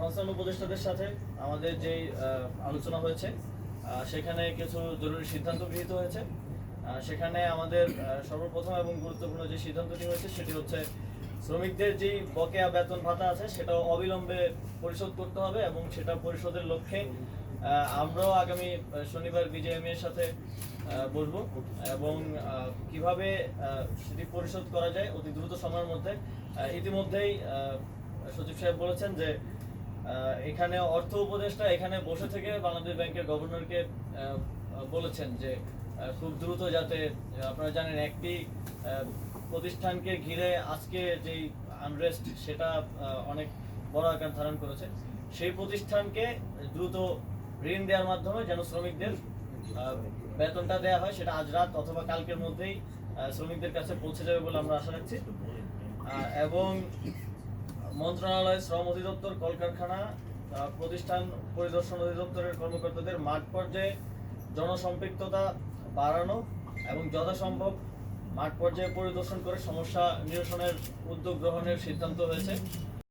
Concern উপদেষ্টাদের সাথে আমাদের যে আলোচনা হয়েছে সেখানে কিছু জরুরি সিদ্ধান্ত গৃহীত হয়েছে। সেখানে আমাদের সর্বপ্রথম এবং গুরুত্বপূর্ণ যে সিদ্ধান্তটি হয়েছে সেটি হচ্ছে শ্রমিকদের যেই বকেয়া বেতন ভাতা আছে সেটা অবিলম্বে পরিশোধ করতে হবে এবং সেটা পরিশোধের লক্ষ্যে আমরাও আগামী শনিবার বিজেএম এর সাথে বসবো এবং কীভাবে সেটি পরিশোধ করা যায় অতি দ্রুত সময়ের মধ্যে। ইতিমধ্যেই সচিব সাহেব বলেছেন যে এখানে অর্থ উপদেষ্টা এখানে বসে থেকে বাংলাদেশ ব্যাংকের গভর্নরকে বলেছেন যে খুব দ্রুত যাতে আপনারা জানেন একটি প্রতিষ্ঠানকে ঘিরে আজকে যেই আনরেস্ট সেটা অনেক বড় আকার ধারণ করেছে, সেই প্রতিষ্ঠানকে দ্রুত ঋণ দেওয়ার মাধ্যমে যেন শ্রমিকদের বেতনটা দেওয়া হয়, সেটা আজ রাত অথবা কালকের মধ্যেই শ্রমিকদের কাছে পৌঁছে যাবে বলে আমরা আশা রাখছি। এবং মন্ত্রণালয়, শ্রম অধিদপ্তর, কলকারখানা প্রতিষ্ঠান পরিদর্শন অধিদপ্তরের কর্মকর্তাদের মাঠ পর্যায়ে জনসম্পৃক্ততা বাড়ানো এবং যথাসম্ভব মাঠ পর্যায়ে পরিদর্শন করে সমস্যা নিরসনের উদ্যোগ গ্রহণের সিদ্ধান্ত হয়েছে।